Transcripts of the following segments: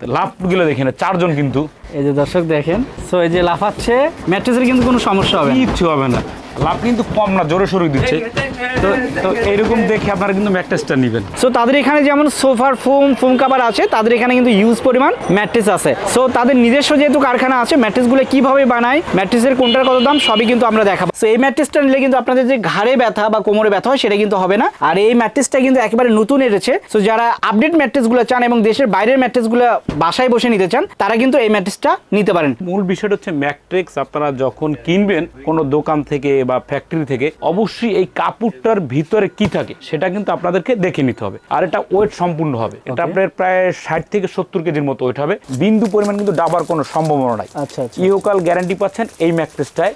লাভগুলো দেখেন চারজন কিন্তু। এই যে দর্শক দেখেন সো এই যে লাফাচ্ছে ম্যাট্রেসের কিন্তু কোনো সমস্যা হবে কিচ্ছু হবে না। লাভ কিন্তু কম না জোরে সরে দিচ্ছে। তো তো এইরকম দেখে আপনারা কিন্তু ম্যাট্রেসটা নেবেন। সো তাদের এখানে যেমন সোফার ফোম ফোম কাভার আছে তাদের এখানে কিন্তু ইউজ পরিমাণ ম্যাট্রেস আছে। সো তাদের নিজস্ব যেহেতু কারখানা আছে ম্যাট্রেসগুলো কীভাবে বানায় ম্যাট্রেসের কোনটার কত দাম সবই কিন্তু আমরা দেখাবো। সো এই ম্যাট্রেসটা নিলে কিন্তু আপনাদের যে ঘাড়ে ব্যথা বা কোমরে ব্যথা হয় সেটা কিন্তু হবে না। আর এই ম্যাট্রেসটা কিন্তু একেবারে নতুন এসেছে। সো যারা আপডেট ম্যাট্রেসগুলো চান এবং দেশের বাইরের ম্যাট্রেসগুলো বাসায় বসে নিতে চান তারা কিন্তু এই ম্যাট্রেসটা নিতে পারেন। মূল বিষয়টা হচ্ছে ম্যাট্রিক্স আপনারা যখন কিনবেন কোনো দোকান থেকে বা ফ্যাক্টরি থেকে অবশ্যই এই কাপড়টার ভিতরে কি থাকে সেটা কিন্তু আপনাদেরকে দেখে নিতে হবে। আর এটা ওয়েট সম্পূর্ণ হবে। এটা আপনার প্রায় ষাট থেকে সত্তর কেজির মতো ওয়েট হবে। বিন্দু পরিমাণ কিন্তু ডাবার কোনো সম্ভাবনা নাই। আচ্ছা, আচ্ছা। ইহকাল গ্যারান্টি পাচ্ছেন এই ম্যাট্রেসটায়।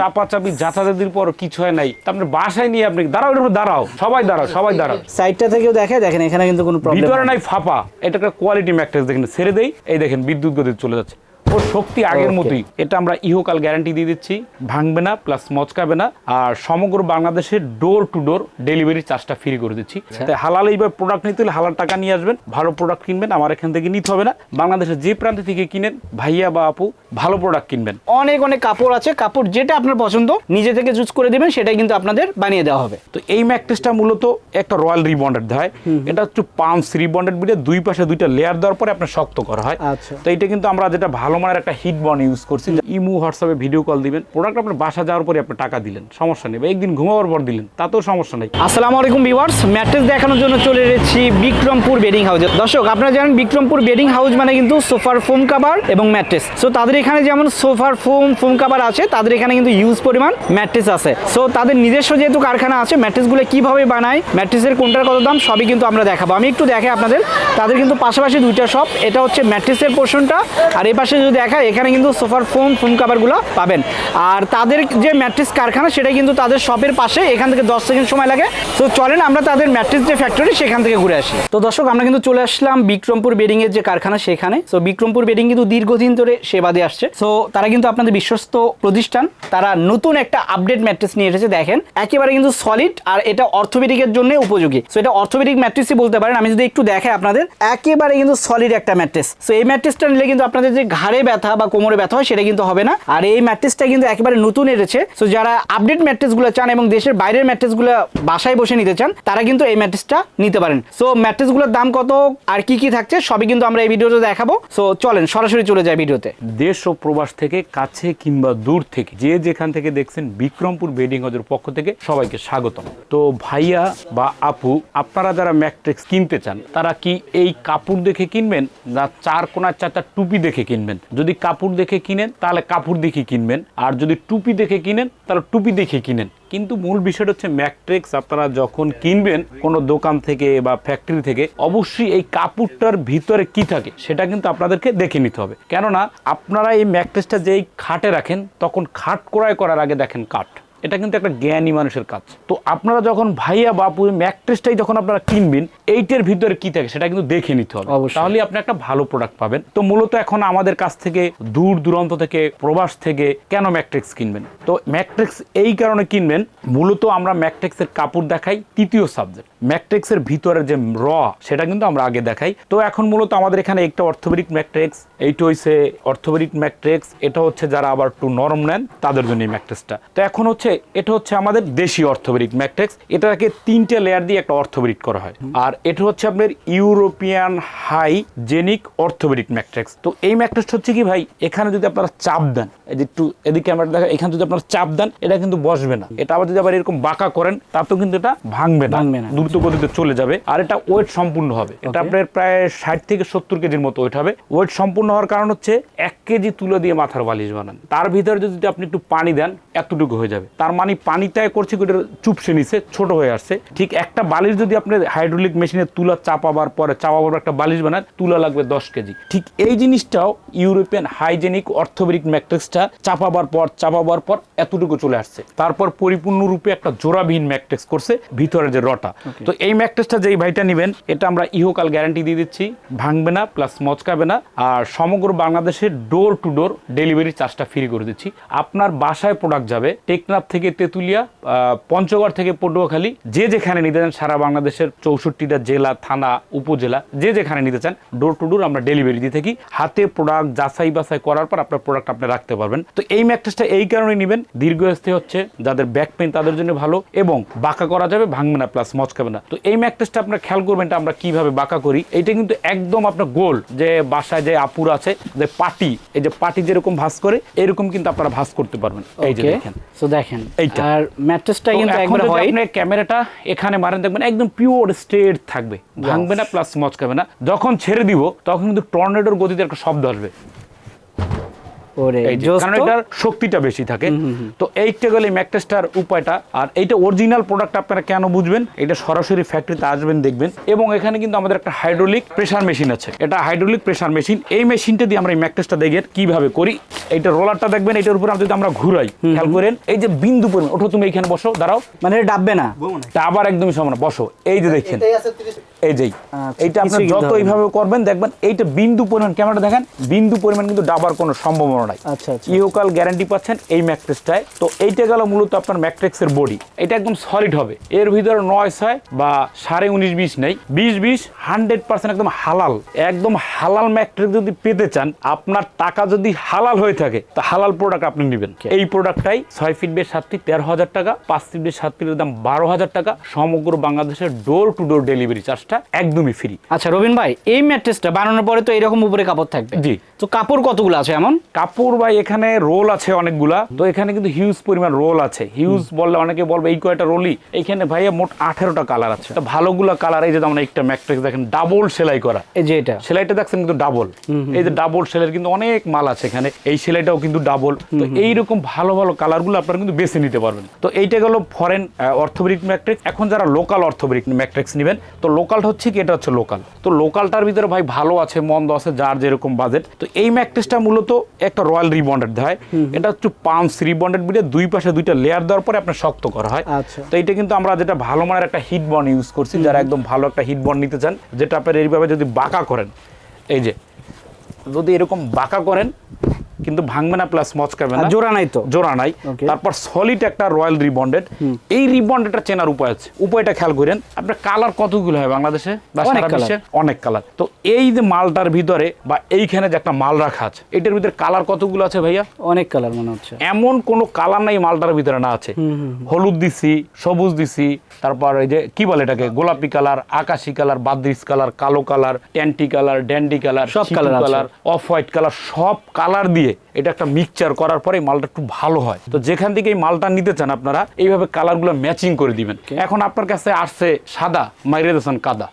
চাপাচাপি যাতায়াতের পর কিছু হয় নাই। তা আপনার বাসায় নিয়ে আপনি দাঁড়াও এটার উপর দাঁড়াও। সবাই দাঁড়াও সবাই দাঁড়াও। সাইডটা থেকেও দেখে দেখেন এখানে কিন্তু কোনো ভিতরে নাই ফাঁপা। এটা একটা কোয়ালিটি ম্যাট্রেস দেখেন ছেড়ে দেই। এই দেখেন বিদ্যুৎ গতি চলে যাচ্ছে। ওর শক্তি আগের মতোই। এটা আমরা ইহকাল গ্যারান্টি দিয়ে দিচ্ছি। ভাঙবে না প্লাস মচকাবে না। আর সমগ্র বাংলাদেশে ডোর টু ডোর ডেলিভারি চার্জটা ফ্রি করে দিচ্ছি। হালাল এইবার প্রোডাক্ট নিতে হলে হালাল টাকা নিয়ে আসবেন। ভালো প্রোডাক্ট কিনবেন আমার এখান থেকে নিতে হবে না। বাংলাদেশের যে প্রান্ত থেকে কিনেন ভাইয়া বা আপু ভালো প্রোডাক্ট কিনবেন। অনেক অনেক কাপড় আছে। কাপড় যেটা আপনার পছন্দ নিজে থেকে চুজ করে দিবেন সেটাই কিন্তু আপনাদের বানিয়ে দেওয়া হবে। তো এই ম্যাট্রেসটা মূলত একটা রয়্যাল রিবন্ডেড হয় এটা হচ্ছে পাঁচ রিবন্ডেড বিটে দুই পাশে দুইটা লেয়ার দেওয়ার পরে আপনার শক্ত করা হয়। আচ্ছা। তো এটা কিন্তু আমরা যেটা ভালো মানের একটা হিট বন ইউজ করছি ইমু, হোয়াটসঅ্যাপে ভিডিও কল দিবেন প্রোডাক্ট আপনার বাসা যাওয়ার পরে আপনি টাকা দিলেন, সমস্যা নেই। বা একদিন ঘুমাবার পর দিলেন, তাতেও সমস্যা নেই। আসসালামু আলাইকুম ভিউয়ার্স ম্যাট্রেস দেখানোর জন্য চলে এসেছি বিক্রমপুর বেডিং হাউসে দর্শক, আপনারা জানেন বিক্রমপুর বেডিং হাউস মানে কিন্তু সোফার ফোম কাভার এবং ম্যাট্রেস। সো তাদের এখানে যেমন সোফার ফোম ফোম কাভার আছে, তাদের এখানে কিন্তু ইউজ পরিমাণ ম্যাট্রেস আছে। সো তাদের নিজস্ব যেহেতু কারখানা আছে, ম্যাট্রেসগুলো কীভাবে বানায়, ম্যাট্রেসের কোনটার কত দাম, সবই কিন্তু আমরা দেখাবো। আমি একটু দেখে আপনাদের, তাদের কিন্তু পাশাপাশি দুইটা শপ এটা হচ্ছে ম্যাট্রেসের পোর্শনটা আর এই পাশে যদি দেখা এখানে কিন্তু সোফার ফোম ফোম কাভারগুলো পাবেন। আর তাদের যে ম্যাট্রেস কারখানা সেটা কিন্তু তাদের শপের পাশে, এখান থেকে দশ সেকেন্ড সময় লাগে। তো চলেন আমরা তাদের ম্যাট্রেস যে ফ্যাক্টরি সেখান থেকে ঘুরে আসি। তো দর্শক, আমরা কিন্তু চলে আসলাম বিক্রমপুর বেডিং এর যে কারখানা, সেখানে। তো বিক্রমপুর বেডিং কিন্তু দীর্ঘদিন ধরে সেবা দিয়ে আসছে। তো তারা কিন্তু আপনাদের বিশ্বস্ত প্রতিষ্ঠান। তারা নতুন একটা আপডেট ম্যাট্রেস নিয়ে এসেছে, দেখেন। একেবারে কিন্তু সলিড আর এটা অর্থোপেডিকের জন্য উপযোগী। তো এটা অর্থোপেডিক ম্যাট্রেসই বলতে পারেন, আমি যদি একটু দেখাই আপনাদের। একেবারে কিন্তু সলিড একটা ম্যাট্রেস তো এই ম্যাট্রেসটা নিলে কিন্তু আপনাদের যে ঘাড়ে ব্যথা বা কোমরে ব্যথা হয়, সেটা কিন্তু হবে না। আর এই ম্যাট্রেসটা কিন্তু একেবারে নতুন এসেছে। সো যারা আপডেট ম্যাট্রেসগুলো চান এবং দেশের বাইরের ম্যাট্রেসগুলো বাসায় বসে নিতে চান, তারা কিন্তু এই ম্যাট্রেসটা নিতে পারেন। সো ম্যাট্রেসগুলোর দাম কত আর কি কি থাকছে, সবই কিন্তু আমরা এই ভিডিওতে দেখাবো। সো চলেন, সরাসরি চলে যাই ভিডিওতে। দেশ ও প্রবাস থেকে, কাছে কিংবা দূর থেকে, যে যেখান থেকে দেখছেন বিক্রমপুর বেডিং হাউসের পক্ষ থেকে সবাইকে স্বাগতম। তো ভাইয়া বা আপু, আপনারা যারা ম্যাট্রিক্স কিনতে চান, তারা কি এই কাপড় দেখে কিনবেন, না চার কোনার চারটা টুপি দেখে কিনবেন? যদি কাপড় দেখে কিনেন, তাহলে কাপড় দেখে কিনবেন। আর যদি টুপি দেখে কিনেন, তাহলে টুপি দেখে কিনেন। কিন্তু মূল বিষয়টা হচ্ছে ম্যাট্রিক্স, আপনারা যখন কিনবেন কোনো দোকান থেকে বা ফ্যাক্টরি থেকে, অবশ্যই এই কাপড়টার ভিতরে কি থাকে, সেটা কিন্তু আপনাদেরকে দেখে নিতে হবে। কেননা, আপনারা এই ম্যাট্রেসটা যেই খাটে রাখেন, তখন খাট ক্রয় করার আগে দেখেন কাঠ। এটা কিন্তু একটা জ্ঞানী মানুষের কাজ। তো আপনারা যখন ভাইয়া, বাপু ম্যাট্রেসটাই যখন আপনারা কিনবেন এইটার ভিতরে কি থাকে সেটা কিন্তু দেখে নিতে হবে। তাহলে আপনি একটা ভালো প্রোডাক্ট পাবেন। তো মূলত এখন আমাদের কাছ থেকে দূর দূরান্ত থেকে প্রবাস থেকে কেন ম্যাট্রিক্স কিনবেন? তো ম্যাট্রিক্স এই কারণে কিনবেন মূলত আমরা ম্যাট্রিক্সের কাপড় দেখাই তৃতীয় সাবজেক্ট ম্যাট্রিক্সের ভিতরে যে র সেটা কিন্তু আমরা আগে দেখাই। তো এখন মূলত আমাদের এখানে একটা অর্থোপেডিক ম্যাট্রিক্স এইটা হচ্ছে অর্থোপেডিক ম্যাট্রিক্স এটা হচ্ছে যারা আবার একটু নরম নেন তাদের জন্য এই ম্যাট্রিক্সটা। তো এখন হচ্ছে এটা হচ্ছে আমাদের দেশি অর্থোপেডিক ম্যাট্রিক্স এটাকে তিনটে লেয়ার দিয়ে একটা অর্থোপেডিক করা হয়। আর এটা হচ্ছে আপনার European hygienic orthopaedic matrix. তো এই ম্যাট্রিক্স হচ্ছে কি ভাই এখানে যদি আপনারা চাপ দেন এই যে একটু এদিকে আমরা দেখা এখানে যদি আপনারা চাপ দেন এটা কিন্তু বসবে না। এটা আবার যদি আবার এরকম বাঁকা করেন তাতেও কিন্তু এটা ভাঙবে না ভাঙবে না। দ্রুত গতিতে চলে যাবে। আর এটা ওয়েট সম্পূর্ণ হবে। এটা আপনার প্রায় ষাট থেকে সত্তর কেজির মতো ওয়েট হবে। ওয়েট সম্পূর্ণ হওয়ার কারণ হচ্ছে এক কেজি তুলে দিয়ে মাথার বালিশ বানান। তার ভিতরে যদি আপনি একটু পানি দেন এতটুকু হয়ে যাবে। তার মানে পানিটাই করছে চুপসে নিছে ছোট হয়ে আসছে। ঠিক একটা বালিশ যদি আপনি হাইড্রোলিক মেশিনে তুলা চাপাবার পরে চাপাবার একটা বালিশ বানান তুলা লাগবে দশ কেজি। ঠিক এই জিনিসটাও ইউরোপিয়ান হাইজেনিক অর্থোপেডিক ম্যাট্রিক্সটা চাপাবার পর চাপাবার পর এতটুকু চলে আসছে। তারপর পরিপূর্ণরূপে একটা জোড়াবিহীন ম্যাট্রিক্স করছে ভিতরে যে রটা। তো এই ম্যাট্রিক্সটা যেই ভাইটা নেবেন এটা আমরা ইহকাল গ্যারান্টি দিয়ে দিচ্ছি ভাঙবে না প্লাস মচকাবে না। আর সমগ্র বাংলাদেশে ডোর টু ডোর ডেলিভারি চার্জটা ফ্রি করে দিচ্ছি। আপনার বাসায় প্রোডাক্ট যাবে টেকনাফ থেকে তেঁতুলিয়া পঞ্চগড় থেকে পটুয়াখালী যে যেখানে নিতে চান সারা বাংলাদেশের চৌষট্টিটা জেলা থানা উপজেলা যে যেখানে নিতে চান ডোর টু ডোর আমরা ডেলিভারি দিয়ে থাকি। হাতে প্রোডাক্ট যাচাই বাছাই করার পর আপনার প্রোডাক্ট আপনি রাখতে পারবেন। তো এই ম্যাট্রেসটা এই কারণে নেবেন দীর্ঘস্থায়ী হচ্ছে যাদের ব্যাক পেন তাদের জন্য ভালো এবং বাঁকা করা যাবে ভাঙবে না প্লাস মচকাবে না। তো এই ম্যাট্রেসটা আপনার খেয়াল করবেন এটা আমরা কীভাবে বাঁকা করি। এটা কিন্তু একদম আপনার গোল যে বাসায় যে আপুর আছে যে পাটি এই যে পাটি যেরকম ভাস করে এরকম কিন্তু আপনারা ভাস করতে পারবেন। এই যে দেখেন। সো দেখেন এইটা। আর ম্যাট্রেসটা কিন্তু একবার হোয়াইট আপনি ক্যামেরাটা এখানে মারেন দেখবেন একদম পিওর স্ট্রেট থাকবে। ভাঙবে না প্লাস মচকাবে না। যখন ছেড়ে দিব তখন কিন্তু টর্নেডোর গতিতে একটা শব্দ আসবে। কারণ তো? এটার শক্তিটা বেশি থাকে। তো এইটা গেলে ম্যাকটেস্টার উপায়টা। আর এইটা অরিজিনাল প্রোডাক্ট আপনারা কেন বুঝবেন? এটা সরাসরি ফ্যাক্টরিতে আসবেন দেখবেন। এবং এখানে কিন্তু আমাদের একটা হাইড্রোলিক প্রেসার মেশিন আছে। এটা হাইড্রোলিক প্রেসার মেশিন এই মেশিনটা দিয়ে আমরা এই ম্যাকটেস্টটা দেখে কীভাবে করি? এইটা রোলারটা দেখবেন এটার উপর যদি আমরা ঘুরাই খেয়াল করেন এই যে বিন্দু পরিমাণ ওঠো তুমি এখানে বসো দাঁড়াও। মানে এটা ডাববে না? তা আবার একদমই সমান বসো। এই যে দেখছেন এই যেই আচ্ছা, এইটা আপনি যত এইভাবে করবেন দেখবেন এইটা বিন্দু পরিমাণ ক্যামেরা দেখেন বিন্দু পরিমাণ কিন্তু ডাবার কোনো সম্ভাবনা নাই ইহকাল গ্যারান্টি পাচ্ছেন এই ম্যাট্রেসটায়। তো এইটা গেল মূলত আপনার ম্যাট্রিক্সের বডি এটা একদম সলিড হবে। এর ভিতরে নয় ছয় বা সাড়ে উনিশ বিশ নেই। বিশ বিশ হান্ড্রেড পার্সেন্ট একদম হালাল। একদম হালাল ম্যাট্রিক্স যদি পেতে চান আপনার টাকা যদি হালাল হয়ে থাকে তা হালাল প্রোডাক্ট আপনি নেবেন। এই প্রোডাক্টটাই ছয় ফিট বেশ সাত ফিট তেরো হাজার টাকা পাঁচ ফিট বেশ সাত ফিটের দাম বারো হাজার টাকা। সমগ্র বাংলাদেশের ডোর টু ডোর ডেলিভারি চার্জটা একদমই ফ্রি আচ্ছা রবিন ভাই এই ম্যাট্রেসটা বানানোর পরে তো এরকম উপরে কাপড় থাকবে। জি। তো কাপড় কতগুলো আছে এমন? কাপড় ভাই এখানে রোল আছে অনেকগুলা। তো এখানে কিন্তু হিউজ পরিমাণ রোল আছে। হিউজ বললে অনেকে বলবে এই কয়টা রোলই এখানে ভাইয়া মোট আঠেরোটা কালার আছে। তো ভালোগুলা কালার এই যে যেমন একটা ম্যাট্রিক্স দেখেন ডাবল সেলাই করা। এই যে এটা। সেলাইটা দেখছেন কিন্তু ডাবল এই যে ডাবল সেলাইয়ের কিন্তু অনেক মাল আছে এখানে। এই সেলাইটাও কিন্তু ডাবল তো এইরকম ভালো ভালো কালারগুলো আপনারা কিন্তু বেছে নিতে পারবেন। তো এইটা গেল ফরেন অর্থোবেরিক ম্যাট্রিক্স। এখন যারা লোকাল অর্থোবেরিক ম্যাট্রিক্স নেবেন তো লোকালটা হচ্ছে কি এটা হচ্ছে লোকাল তো লোকালটার ভিতরে ভাই ভালো আছে মন্দ আছে যার যেরকম বাজেট তো এই ম্যাট্রিক্সটা মূলত একটা রয়্যাল রিবন্ডেড হয় এটা হচ্ছে পাম্পস রিবন্ডেড বলে দুই পাশে দুইটা লেয়ার দেওয়ার পরে আপনার শক্ত করা হয়। আচ্ছা। তো এটা কিন্তু আমরা যেটা ভালো মানের একটা হিট বন্ড ইউজ করছি যারা একদম ভালো একটা হিট বন্ড নিতে চান যেটা আপনার এইভাবে যদি বাঁকা করেন এই যে যদি এরকম বাঁকা করেন কিন্তু ভাঙবে না প্লাস মচকাবে না। জোড়া নাই তো। জোড়া নাই। তারপর সলিড একটা রয়্যাল রিবন্ডেড এই রিবন্ডেডটা চেনার উপায় আছে। উপায়টা খেয়াল করেন আপনার কালার কতগুলো হয় বাংলাদেশে? বা অনেক সারা বিশ্বে? অনেক কালার তো এই যে মালটার ভিতরে বা এইখানে যে একটা মাল রাখা আছে এটার ভিতরে কালার কতগুলো আছে ভাইয়া? অনেক কালার মনে হচ্ছে। এমন কোনো কালার নাই মালটার ভিতরে না আছে। হলুদ দিছি সবুজ দিছি তারপর এই যে কি বলে এটাকে? গোলাপি কালার আকাশি কালার বাদ্রিস কালার কালো কালার ট্যান্টি কালার ড্যান্ডি কালার সব colour colour off white colour সব কালার দিয়ে এটা একটা মিক্সচার করার পরে মালটা একটু ভালো হয়। তো যেখান থেকে এই মালটা নিতে চান আপনারা এইভাবে কালারগুলো ম্যাচিং করে দিবেন। এখন আপনার কাছে আসছে সাদা মাইরে দিয়েছেন কাদা।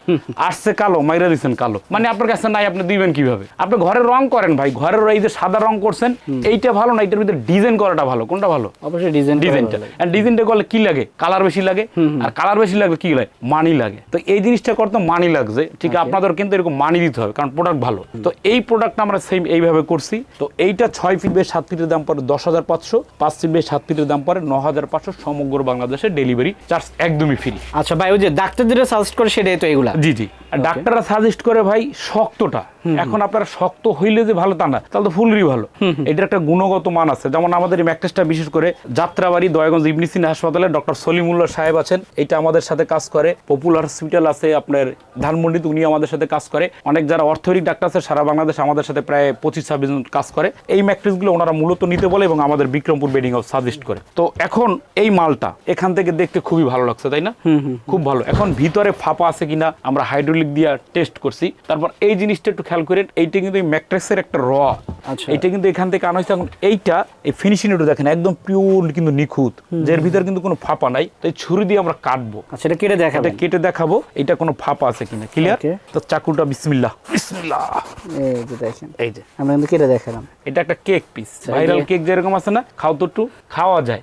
আসছে কালো মাইরে দিয়েছেন কালো। মানে আপনার কাছে নাই আপনি দিবেন কীভাবে? আপনি ঘরে রং করেন ভাই ঘরের এই যে সাদা রং করছেন এইটা ভালো না এইটার ভিতরে ডিজাইন করাটা ভালো? কোনটা ভালো? অবশ্যই ডিজাইন ডিজাইনটা ডিজাইনটা করলে কি লাগে? কালার বেশি লাগে? আর কালার বেশি লাগলে কি লাগে? মানি লাগে। তো এই জিনিসটা করতে মানি লাগছে। ঠিক আপনাদের কিন্তু এরকম মানি দিতে হবে কারণ প্রোডাক্ট ভালো। তো এই প্রোডাক্টটা আমরা সেম এইভাবে করছি। তো এইটা ছয় ফিট বেশ সাত ফিটের দাম পড়ে দশ হাজার পাঁচশো পাঁচ ফিট বেশ সাত ফিটের দাম পড়ে ন হাজার পাঁচশো সমগ্র বাংলাদেশে ডেলিভারি চার্জ একদমই ফ্রি আচ্ছা ভাই ওই যে ডাক্তার যেটা সাজেস্ট করে সেটাই তো এগুলা। জি জি। আর ডাক্তাররা সাজেস্ট করে ভাই শক্তটা। এখন আপনারা শক্ত হইলে যে ভালো তা না তাহলে তো ফুলরি ভালো। এটার একটা গুণগত মান আছে। যেমন আমাদের এই ম্যাট্রেসটা বিশেষ করে যাত্রাবাড়ি দয়াগঞ্জ ইবনিসিন হাসপাতালে ডক্টর সলিমুল্লাহ সাহেব আছেন। এটা আমাদের সাথে কাজ করে। পপুলার হসপিটাল আছে আপনার ধানমন্ডিতে উনি আমাদের সাথে কাজ করে। অনেক যারা অর্থনৈতিক ডাক্তার আছে সারা বাংলাদেশ আমাদের সাথে প্রায় পঁচিশ ছাব্বিশ জন কাজ করে। এই ম্যাট্রেসগুলো ওনারা মূলত নিতে বলে এবং আমাদের বিক্রমপুর বেডিং হাউস সাজেস্ট করে। তো এখন এই মালটা এখান থেকে দেখতে খুবই ভালো লাগছে তাই না? খুব ভালো। এখন ভিতরে ফাঁপা আছে কিনা আমরা হাইড্রোলিক দিয়ে টেস্ট করছি। তারপর এই জিনিসটা একটু খেয়াল করেন এইটা কিন্তু এই ম্যাট্রেসের একটা র। আচ্ছা। এইটা কিন্তু এখান থেকে আনা হয়েছে। এখন এইটা এই ফিনিশিং একটু দেখেন একদম পিওর কিন্তু নিখুঁত। যার ভিতরে কিন্তু কোনো ফাঁপা নাই। তাই ছুরি দিয়ে আমরা কাটবো। আচ্ছা এটা কেটে এটা কেটে দেখাবো এটা কোনো ফাঁপা আছে কিনা। ক্লিয়ার তো চাকুটা বিসমিল্লাহ। বিসমিল্লাহ। এই যে দেখেন। এই যে। আমরা কিন্তু কেটে দেখালাম। এটা একটা কেক পিস ভাইরাল কেক যেরকম আছে না খাও তো একটু খাওয়া যায়।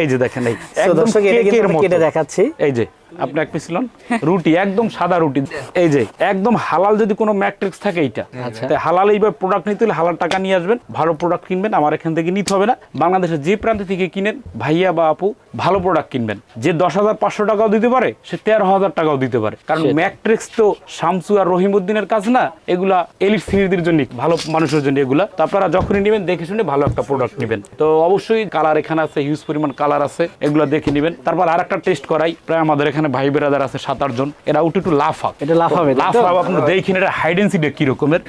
এই যে দেখেন এই একদম দর্শক এটা কেকের মতো কেটে দেখাচ্ছি। এই যে। আপনি এক পিস লন রুটি একদম সাদা রুটি। এই যে একদম হালাল যদি কোনো ম্যাট্রিক্স থাকে এইটা আচ্ছা। তাই হালাল এইবার প্রোডাক্ট নিতে হলে হালাল টাকা নিয়ে আসবেন ভালো প্রোডাক্ট কিনবেন আমার এখান থেকে নিতে হবে না। বাংলাদেশের যে প্রান্ত থেকে কিনেন ভাইয়া বা আপু ভালো প্রোডাক্ট কিনবেন। যে দশ হাজার পাঁচশো টাকাও দিতে পারে সে তেরো হাজার টাকাও দিতে পারে। কারণ ম্যাট্রিক্স তো শামসু আর রহিমউদ্দিনের কাজ না এগুলা এলিট শ্রেণীদের জন্য ভালো মানুষের জন্য এগুলা। তো আপনারা যখনই নেবেন দেখে শুনে ভালো একটা প্রোডাক্ট নেবেন। তো অবশ্যই কালার এখানে আছে হিউজ পরিমাণ কালার আছে এগুলো দেখে নেবেন। তারপর আর একটা টেস্ট করাই প্রায় আমাদের এখানে এখানে ভাই বেরাদার আছে সাত আট জন এরা উঠে একটু লাফ হাক এটা লাফ হবে লাফ তো? আপনি আপনার দেখেন এটা হাইডেন্সিটা কি রকমের।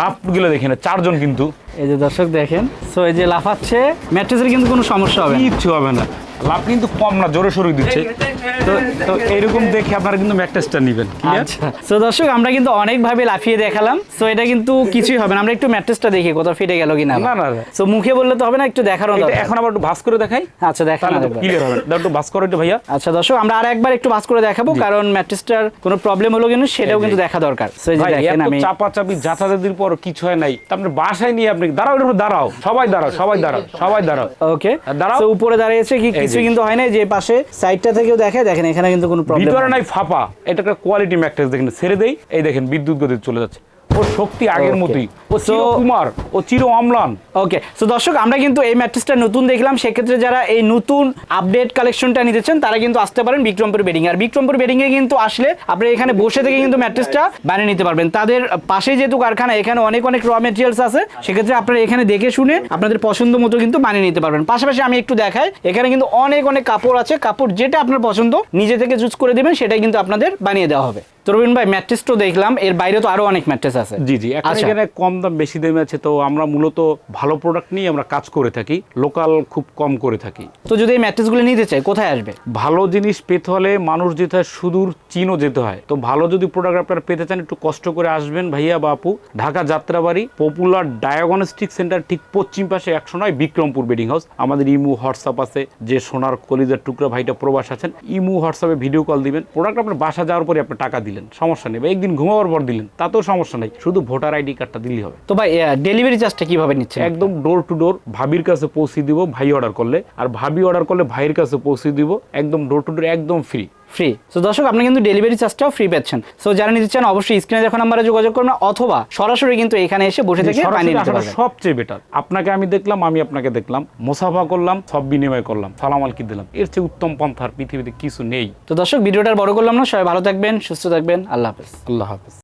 লাফগুলো দেখেন চারজন কিন্তু। এই যে দর্শক দেখেন সো এই যে লাফাচ্ছে ম্যাট্রেসের কিন্তু কোনো সমস্যা হবে কিচ্ছু হবে না। লাভ কিন্তু কম না জোরে সরে দিচ্ছে। তো তো এইরকম দেখে আপনারা কিন্তু ম্যাট্রেসটা নেবেন আচ্ছা। সো দর্শক আমরা কিন্তু অনেকভাবে লাফিয়ে দেখালাম। সো এটা কিন্তু কিছুই হবে না। আমরা একটু ম্যাট্রেসটা দেখি কোথাও ফিটে গেল কিনা। না, না। সো মুখে বললে তো হবে না একটু দেখারও এখন আবার একটু ভাস করে দেখাই। আচ্ছা দেখান ক্লিয়ার হবে। একটু ভাস করো একটু ভাইয়া। আচ্ছা দর্শক আমরা আর একবার একটু বাস করে দেখাবো কারণ ম্যাট্রেসটার কোনো প্রবলেম হলো কিন্তু সেটাও কিন্তু দেখা দরকার। সো এই যে দেখেন আমি চাপা যাতায়াতের পর কিছু হয় নাই। তা আপনি বাসায় নিয়ে আপনি দাঁড়াও এর উপর দাঁড়াও। সবাই দাঁড়াও সবাই দাঁড়াও সবাই দাঁড়াও। ওকে দাঁড়াও। উপরে দাঁড়িয়েছে কি কিছু কিন্তু হয় না যে পাশে সাইডটা থেকেও দেখে দেখেন এখানে কিন্তু কোনো প্রবলেম ভিতরে নাই ফাপা। এটা একটা কোয়ালিটি ম্যাট্রেস দেখেন ছেড়ে দেই। এই দেখেন বিদ্যুৎ গতি চলে যাচ্ছে। ওর শক্তি আগের মতোই। ও চির কুমার ও চির অম্লান। ওকে সো দর্শক আমরা কিন্তু এই ম্যাট্রেসটা নতুন দেখলাম। সেক্ষেত্রে যারা এই নতুন আপডেট কালেকশনটা নিতে চান তারা কিন্তু আসতে পারেন বিক্রমপুর বেডিং আর বিক্রমপুর বেডিং এ কিন্তু আসলে আপনি এখানে বসে থেকে কিন্তু ম্যাট্রেসটা বানিয়ে নিতে পারবেন। তাদের পাশে যেহেতু কারখানা এখানে অনেক অনেক র মেটেরিয়ালস আছে। সেক্ষেত্রে আপনারা এখানে দেখে শুনে আপনাদের পছন্দ মতো কিন্তু বানিয়ে নিতে পারবেন। পাশাপাশি আমি একটু দেখাই এখানে কিন্তু অনেক অনেক কাপড় আছে। কাপড় যেটা আপনার পছন্দ নিজে থেকে চুজ করে দেবেন সেটাই কিন্তু আপনাদের বানিয়ে দেওয়া হবে। তো রবিন ভাই ম্যাট্রেস তো দেখলাম এর বাইরে তো আরও অনেক ম্যাট্রেস আছে। জি জি এখন আচ্ছা। এখানে কম দাম বেশি দামে আছে তো আমরা মূলত ভালো প্রোডাক্ট নিয়ে আমরা কাজ করে থাকি লোকাল খুব কম করে থাকি। তো যদি এই ম্যাট্রেসগুলো নিতে চাই কোথায় আসবে? ভালো জিনিস পেতে হলে মানুষ যেতে হয় সুদূর চীনও যেতে হয়। তো ভালো যদি প্রোডাক্ট আপনারা পেতে চান একটু কষ্ট করে আসবেন ভাইয়া বাপু Dhaka Jatrabari popular diagnostic centre ঠিক পশ্চিম পাশে একশো নয় বিক্রমপুর বেডিং হাউস আমাদের ইমু হোয়াটসঅ্যাপ আছে যে সোনার কলিজার টুকরা ভাইটা প্রবাস আছেন ইমু হোয়াটসঅ্যাপে ভিডিও কল দিবেন। প্রোডাক্ট আপনার বাসা যাওয়ার পরে আপনার টাকা দিলেন সমস্যা নেই। বা একদিন ঘুমাবার পর দিলেন তাতেও সমস্যা নেই শুধু ভোটার আইডি কার্ডটা দিলেই হবে। তো ভাই ডেলিভারি চার্জটা কীভাবে নিচ্ছে একদম ডোর টু ডোর ভাবির কাছে পৌঁছে দিব ভাই অর্ডার করলে। আর ভাবি অর্ডার করলে ভাইয়ের কাছে পৌঁছে দিব একদম ডোর টু ডোর একদম ফ্রি ফ্রি সো দর্শক আপনি কিন্তু ডেলিভারি চার্জটাও ফ্রি পাচ্ছেন সো যারা নিতে চান অবশ্যই স্ক্রিনে দেখো নাম্বারে যোগাযোগ করুন অথবা সরাসরি কিন্তু এখানে এসে বসে থেকে পানি নিতে পারবেন। সবচেয়ে বেটার আপনাকে আমি দেখলাম আমি আপনাকে দেখলাম মোসাফা করলাম সব বিনিময় করলাম। সালাম আলকি দিলাম। এর চেয়ে উত্তম পন্থার পৃথিবীতে কিছু নেই। তো দর্শক ভিডিওটা বড় করলাম না। সবাই ভালো থাকবেন সুস্থ থাকবেন। আল্লাহ হাফেজ। আল্লাহ হাফেজ।